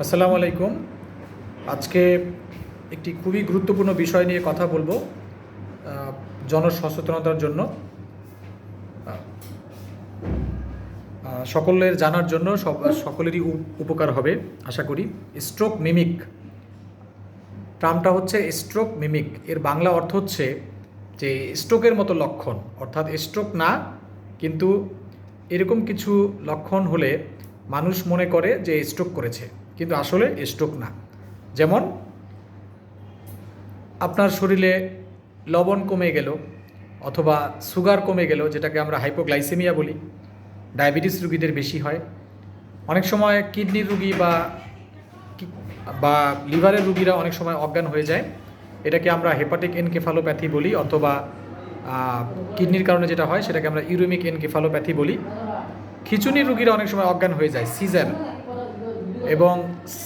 আসসালামু আলাইকুম। আজকে একটি খুবই গুরুত্বপূর্ণ বিষয় নিয়ে কথা বলব জনসচেতনতার জন্য। সকলের জানার জন্য সকলেরই উপ- উপকার হবে, আশা করি। স্ট্রোক মিমিক টার্মটা হচ্ছে স্ট্রোক মিমিক এর বাংলা অর্থ হচ্ছে যে স্ট্রোকের মতো লক্ষণ, অর্থাৎ স্ট্রোক না, কিন্তু এরকম কিছু লক্ষণ হলে মানুষ মনে করে যে স্ট্রোক করেছে। কিন্তু আসলে স্ট্রোক না। যেমন, আপনার শরীরে লবণ কমে গেল অথবা সুগার কমে গেল, যেটাকে আমরা হাইপোগ্লাইসেমিয়া বলি ডায়াবেটিস রুগীদের বেশি হয়। অনেক সময় কিডনির রুগী বা বা লিভারের রুগীরা অনেক সময় অজ্ঞান হয়ে যায়। এটাকে আমরা হেপাটিক এনকেফালোপ্যাথি বলি অথবা কিডনির কারণে যেটা হয়, সেটাকে আমরা ইউরেমিক এনকেফালোপ্যাথি বলি। খিচুনির রুগীরা অনেক সময় অজ্ঞান হয়ে যায় সিজার এবং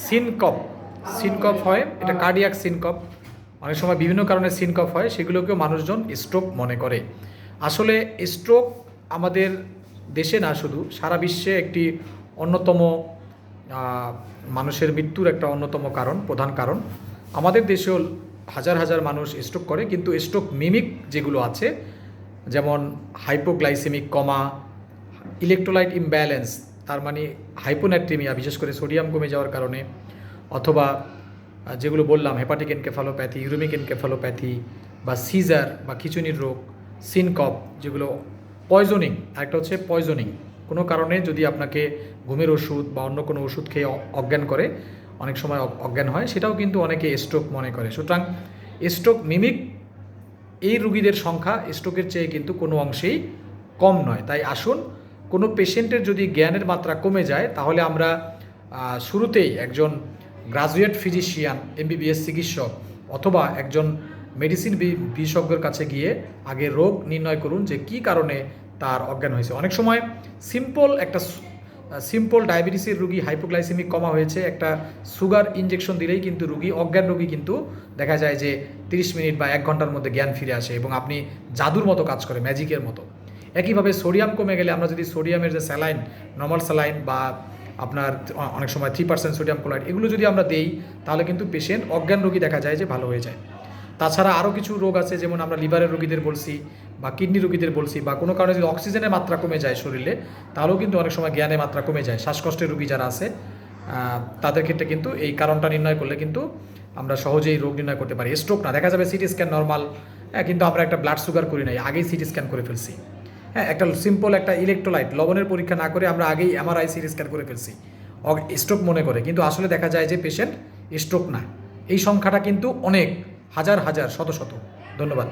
সিনকপ সিনকপ হয়, এটা কার্ডিয়াক সিনকপ। অনেক সময় বিভিন্ন কারণে সিনকপ হয়, সেগুলোকেও মানুষজন স্ট্রোক মনে করে। আসলে স্ট্রোক আমাদের দেশে না শুধু, সারা বিশ্বে একটি অন্যতম মানুষের মৃত্যুর একটা অন্যতম কারণ, প্রধান কারণ। আমাদের দেশেও হাজার হাজার মানুষ স্ট্রোক করে, কিন্তু স্ট্রোক মিমিক যেগুলো আছে, যেমন হাইপোগ্লাইসেমিক কমা ইলেকট্রোলাইট ইমব্যালেন্স তার মানে হাইপোন্যাট্রিমিয়া বিশেষ করে সোডিয়াম কমে যাওয়ার কারণে, অথবা যেগুলো বললাম, হেপাটিক এনকেফালোপ্যাথি, ইউরোমিক এনকেফালোপ্যাথি, বা সিজার, বা খিচুনির রোগ, সিনকপ, যেগুলো পয়জনিং, আরেকটা হচ্ছে পয়জনিং। কোনো কারণে যদি আপনাকে ঘুমের ওষুধ বা অন্য কোনো ওষুধ খেয়ে অজ্ঞান করে, অনেক সময় অজ্ঞান হয়, সেটাও কিন্তু অনেকে স্ট্রোক মনে করে। সুতরাং স্ট্রোক মিমিক এই রুগীদের সংখ্যা স্ট্রোকের চেয়ে কিন্তু কোনো অংশেই কম নয়। তাই আসুন কোনো পেশেন্টের যদি জ্ঞানের মাত্রা কমে যায়, তাহলে আমরা শুরুতেই একজন গ্রাজুয়েট ফিজিশিয়ান এমবিবিএস চিকিৎসক অথবা একজন মেডিসিন বিশেষজ্ঞের কাছে গিয়ে আগে রোগ নির্ণয় করুন যে কি কারণে তার অজ্ঞান হয়েছে। অনেক সময় সিম্পল একটা সিম্পল ডায়াবেটিসের রুগী হাইপোগ্লাইসেমিক কমা হয়েছে, একটা সুগার ইনজেকশন দিলেই কিন্তু রুগী, অজ্ঞান রুগী কিন্তু দেখা যায় যে তিরিশ মিনিট বা এক ঘণ্টার মধ্যে জ্ঞান ফিরে আসে এবং আপনি জাদুর মতো কাজ করে ম্যাজিকের মতো। একইভাবে সোডিয়াম কমে গেলে আমরা যদি সোডিয়ামের যে স্যালাইন নর্মাল স্যালাইন বা আপনার অনেক সময় থ্রি পার্সেন্ট সোডিয়াম ক্লোরাইড, এগুলো যদি আমরা দেই, তাহলে কিন্তু পেশেন্ট অজ্ঞান রোগী দেখা যায় যে ভালো হয়ে যায়। তাছাড়া আরও কিছু রোগ আছে, যেমন আমরা লিভারের রোগীদের বলছি বা কিডনি রোগীদের বলছি বা কোনো কারণে যদি অক্সিজেনের মাত্রা কমে যায় শরীরে, তাহলেও কিন্তু অনেক সময় জ্ঞানের মাত্রা কমে যায়। শ্বাসকষ্টের রোগী যারা আছে তাদের ক্ষেত্রে কিন্তু এই কারণটা নির্ণয় করলে কিন্তু আমরা সহজেই রোগ নির্ণয় করতে পারি। স্ট্রোক না, দেখা যাবে সিটি স্ক্যান নর্মাল কিন্তু আমরা একটা ব্লাড সুগার করি নাই, আগেই সিটি স্ক্যান করে ফেলছি। হ্যাঁ একটা সিম্পল একটা ইলেকট্রোলাইট লবণের পরীক্ষা না করে আমরা আগেই এমআরআই সিটি স্ক্যান করে ফেলছি। স্ট্রোক মনে করে, কিন্তু আসলে দেখা যায় যে পেশেন্ট স্ট্রোক না। এই সংখ্যাটা কিন্তু অনেক, হাজার হাজার, শত শত। ধন্যবাদ।